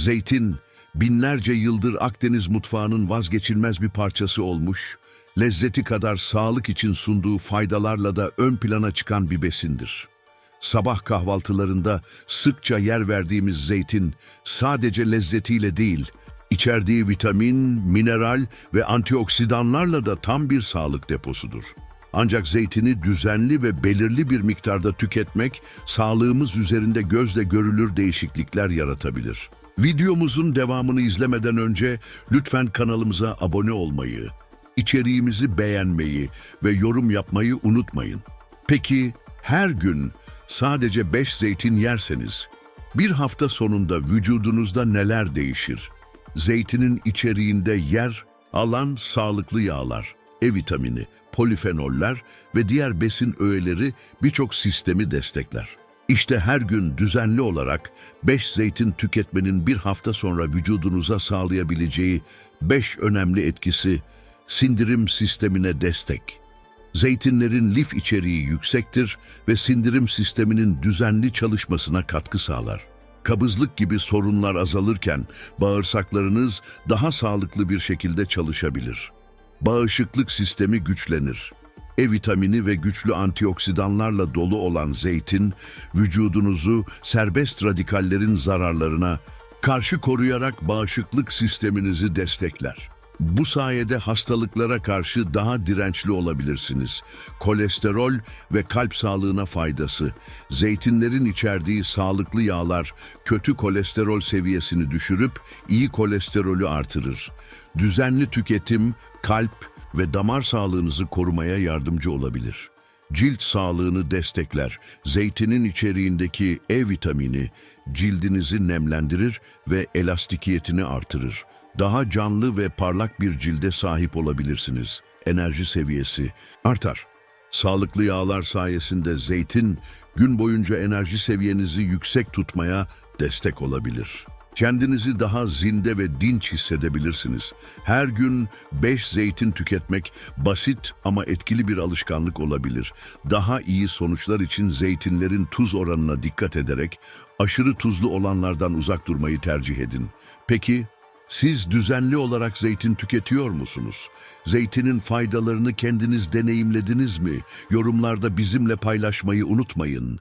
Zeytin, binlerce yıldır Akdeniz mutfağının vazgeçilmez bir parçası olmuş, lezzeti kadar sağlık için sunduğu faydalarla da ön plana çıkan bir besindir. Sabah kahvaltılarında sıkça yer verdiğimiz zeytin sadece lezzetiyle değil, içerdiği vitamin, mineral ve antioksidanlarla da tam bir sağlık deposudur. Ancak zeytini düzenli ve belirli bir miktarda tüketmek sağlığımız üzerinde gözle görülür değişiklikler yaratabilir. Videomuzun devamını izlemeden önce lütfen kanalımıza abone olmayı, içeriğimizi beğenmeyi ve yorum yapmayı unutmayın. Peki her gün sadece 5 zeytin yerseniz bir hafta sonunda vücudunuzda neler değişir? Zeytinin içeriğinde yer alan sağlıklı yağlar, E vitamini, polifenoller ve diğer besin öğeleri birçok sistemi destekler. İşte her gün düzenli olarak 5 zeytin tüketmenin bir hafta sonra vücudunuza sağlayabileceği 5 önemli etkisi sindirim sistemine destek. Zeytinlerin lif içeriği yüksektir ve sindirim sisteminin düzenli çalışmasına katkı sağlar. Kabızlık gibi sorunlar azalırken bağırsaklarınız daha sağlıklı bir şekilde çalışabilir. Bağışıklık sistemi güçlenir. E vitamini ve güçlü antioksidanlarla dolu olan zeytin, vücudunuzu serbest radikallerin zararlarına karşı koruyarak bağışıklık sisteminizi destekler. Bu sayede hastalıklara karşı daha dirençli olabilirsiniz. Kolesterol ve kalp sağlığına faydası. Zeytinlerin içerdiği sağlıklı yağlar kötü kolesterol seviyesini düşürüp iyi kolesterolü artırır. Düzenli tüketim kalp ve damar sağlığınızı korumaya yardımcı olabilir. Cilt sağlığını destekler. Zeytinin içeriğindeki E vitamini cildinizi nemlendirir ve elastikiyetini artırır. Daha canlı ve parlak bir cilde sahip olabilirsiniz. Enerji seviyesi artar. Sağlıklı yağlar sayesinde zeytin gün boyunca enerji seviyenizi yüksek tutmaya destek olabilir. Kendinizi daha zinde ve dinç hissedebilirsiniz. Her gün 5 zeytin tüketmek basit ama etkili bir alışkanlık olabilir. Daha iyi sonuçlar için zeytinlerin tuz oranına dikkat ederek aşırı tuzlu olanlardan uzak durmayı tercih edin. Peki siz düzenli olarak zeytin tüketiyor musunuz? Zeytinin faydalarını kendiniz deneyimlediniz mi? Yorumlarda bizimle paylaşmayı unutmayın.